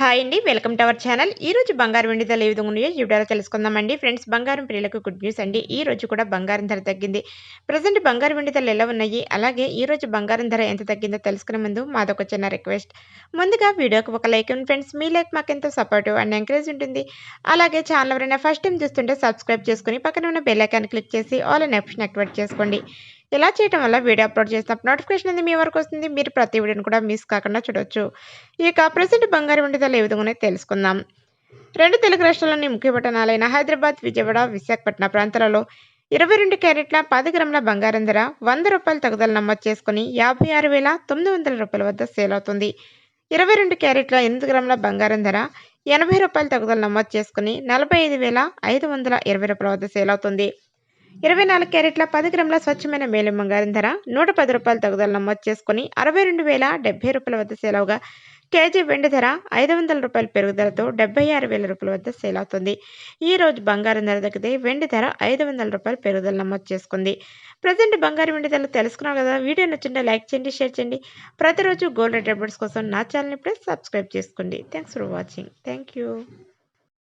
Hi అండి welcome to our channel. ఈ రోజు బంగారం వెండి ధరలు ఏ విధంగా ఉన్నాయో చూడాలో తెలుసుకుందామండి. ఫ్రెండ్స్ బంగారం ప్రియులకు గుడ్ న్యూస్ అండి. ఈ రోజు కూడా బంగారం ధర తగ్గింది. ప్రజెంట్ బంగారం వెండి ధరలు ఎలా ఉన్నాయి? అలాగే ఈ రోజు బంగారం ధర ఎంత తగ్గిందో తెలుసుకునే ముందు మాదొక చిన్న రిక్వెస్ట్. ముందుగా వీడియోకి ఒక లైక్ ఉంది ఫ్రెండ్స్. మీ లైక్ మాకు ఎంతో సపోర్టివ్ అండ్ ఎంకరేజ్ ఉంటుంది. అలాగే ఛానల్ ఎవరైనా ఫస్ట్ టైం చూస్తుంటే సబ్స్క్రైబ్ చేసుకుని పక్కన ఉన్న బెల్ ఐకాన్ క్లిక్ చేసి ఆల్ అండ్ ఆప్షన్ యాక్టివేట్ చేసుకోండి. ఇలా చేయడం వల్ల వీడియో అప్లోడ్ చేసినప్పుడు నోటిఫికేషన్ అనేది మీ వరకు వస్తుంది. మీరు ప్రతి వీడియోని కూడా మిస్ కాకుండా చూడొచ్చు. ఇక ప్రజెంట్ బంగారం వెండి ధరలు ఏ విధంగా తెలుసుకుందాం. రెండు తెలుగు రాష్ట్రాల్లోని ముఖ్య పట్టణాలైన హైదరాబాద్ విజయవాడ విశాఖపట్నం ప్రాంతాలలో ఇరవై రెండు క్యారెట్ల పది గ్రాముల బంగారం ధర వంద రూపాయల తగుదల నమోదు చేసుకుని యాభై ఆరు వేల తొమ్మిది వందల రూపాయల వద్ద సేల్ అవుతుంది. ఇరవై రెండు క్యారెట్ల ఎనిమిది గ్రాముల బంగారం ధర ఎనభై రూపాయల తగుదల నమోదు చేసుకుని నలభై ఐదు వేల ఐదు వందల ఇరవై రూపాయల వద్ద సేల్ అవుతుంది. ఇరవై నాలుగు క్యారెట్ల పది గ్రాముల స్వచ్ఛమైన మేలిం బంగారం ధర. నూట పది రూపాయల తగుదల నమోదు చేసుకుని అరవై రెండు వేల డెబ్బై రూపాయల వద్ద సేల్ అవగా కేజీ వెండి ధర ఐదు వందల రూపాయల పెరుగుదలతో డెబ్బై ఆరు వేల రూపాయల వద్ద సేల్ అవుతుంది. ఈ రోజు బంగారం ధర తగ్గితే వెండి ధర ఐదు వందల రూపాయల పెరుగుదల నమోదు చేసుకుంది. ప్రజెంట్ బంగారం వెండి ధరలు తెలుసుకున్నాం కదా? వీడియో నచ్చింటే లైక్ చేయండి షేర్ చేయండి. ప్రతిరోజు గోల్డ్ రేట్ అప్డేట్స్ కోసం నా ఛానల్ ఇప్పుడే సబ్స్క్రైబ్ చేసుకోండి. Thanks for watching. Thank you.